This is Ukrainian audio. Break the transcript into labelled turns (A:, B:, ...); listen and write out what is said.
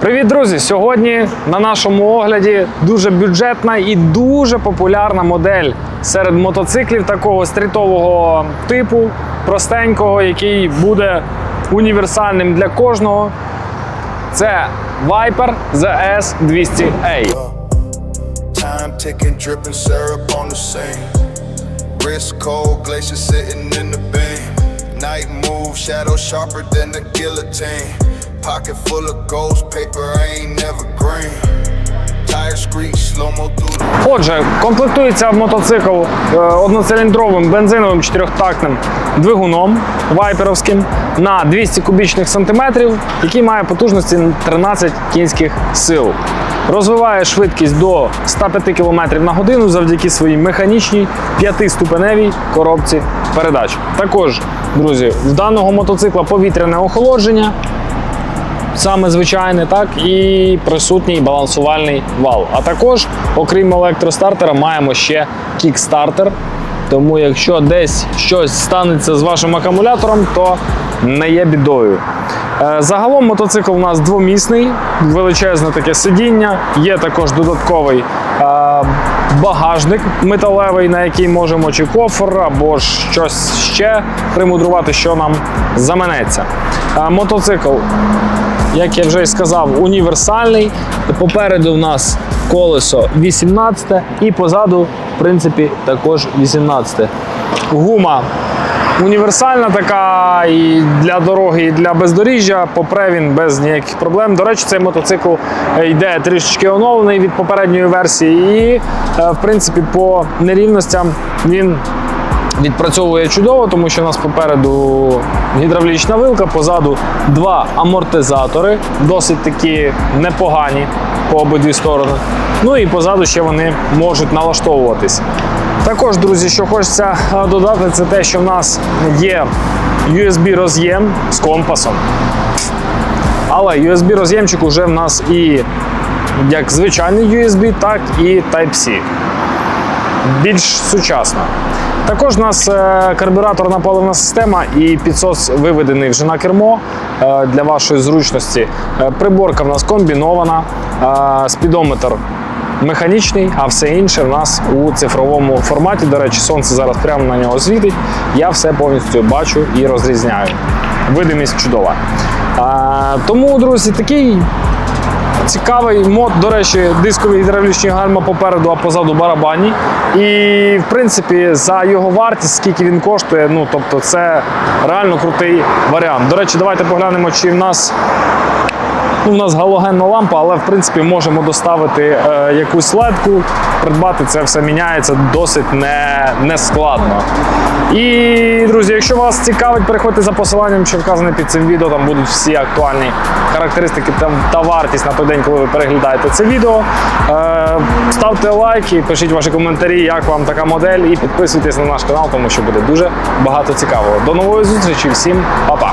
A: Привіт, друзі! Сьогодні на нашому огляді дуже бюджетна і дуже популярна модель серед мотоциклів такого стрітового типу, простенького, який буде універсальним для кожного. Це Viper ZS 200A.
B: Time ticking, dripping syrup on the scene. Wrist cold, glacier sitting in the beam. Night move, shadow sharper than the guillotine. Pocket full of ghost paper, ain't never green.
A: Отже, комплектується мотоцикл е, одноциліндровим бензиновим чотирьохтактним двигуном вайперовським на 200 кубічних сантиметрів, який має потужності 13 кінських сил. Розвиває швидкість до 105 км на годину завдяки своїй механічній п'ятиступеневій коробці передач. Також, друзі, в даного мотоцикла повітряне охолодження, саме звичайний, так і присутній балансувальний вал. А також, окрім електростартера, маємо ще кікстартер. Тому, якщо десь щось станеться з вашим акумулятором, то не є бідою. Е, Загалом мотоцикл у нас двомісний, величезне таке сидіння. Є також додатковий е, багажник металевий, на який можемо чи кофр, або щось ще примудрувати, що нам заманеться. Е, Мотоцикл як я вже і сказав, універсальний. Попереду в нас колесо 18 і позаду, в принципі, також 18. Гума універсальна така і для дороги, і для бездоріжжя. Попре він без ніяких проблем. До речі, цей мотоцикл е, йде трішечки оновлений від попередньої версії, і, е, в принципі, по нерівностям він відпрацьовує чудово, тому що у нас попереду гідравлічна вилка, позаду два амортизатори, досить такі непогані по обидві сторони. Ну і позаду ще вони можуть налаштовуватись. Також, друзі, що хочеться е, додати, це те, що в нас є USB роз'єм з компасом. Але USB роз'ємчик вже в нас і як звичайний USB, так і Type-C більш сучасна. Також у нас е, карбюраторна паливна система і підсос виведений вже на кермо е, для вашої зручності. Приборка в нас комбінована, спідометр механічний, а все інше в нас у цифровому форматі. До речі, сонце зараз прямо на нього світить. Я все повністю бачу і розрізняю. Видимість чудова. Е, Тому, друзі, такий Цікавий мод, до речі, дискові гідравлічні гальма попереду, а позаду барабанні. І в принципі, за його вартість, скільки він коштує, ну тобто, це реально крутий варіант. До речі, давайте поглянемо, чи в нас. У нас галогенна лампа, але в принципі можемо доставити е, якусь ледку, придбати це все міняється досить не, не складно. І, друзі, якщо вас цікавить, переходьте за посиланням, що вказане під цим відео. Там будуть всі актуальні характеристики та, та вартість на той день, коли ви переглядаєте це відео. Е, ставте лайки, пишіть ваші коментарі, як вам така модель, і підписуйтесь на наш канал, тому що буде дуже багато цікавого. До нової зустрічі, всім па-па!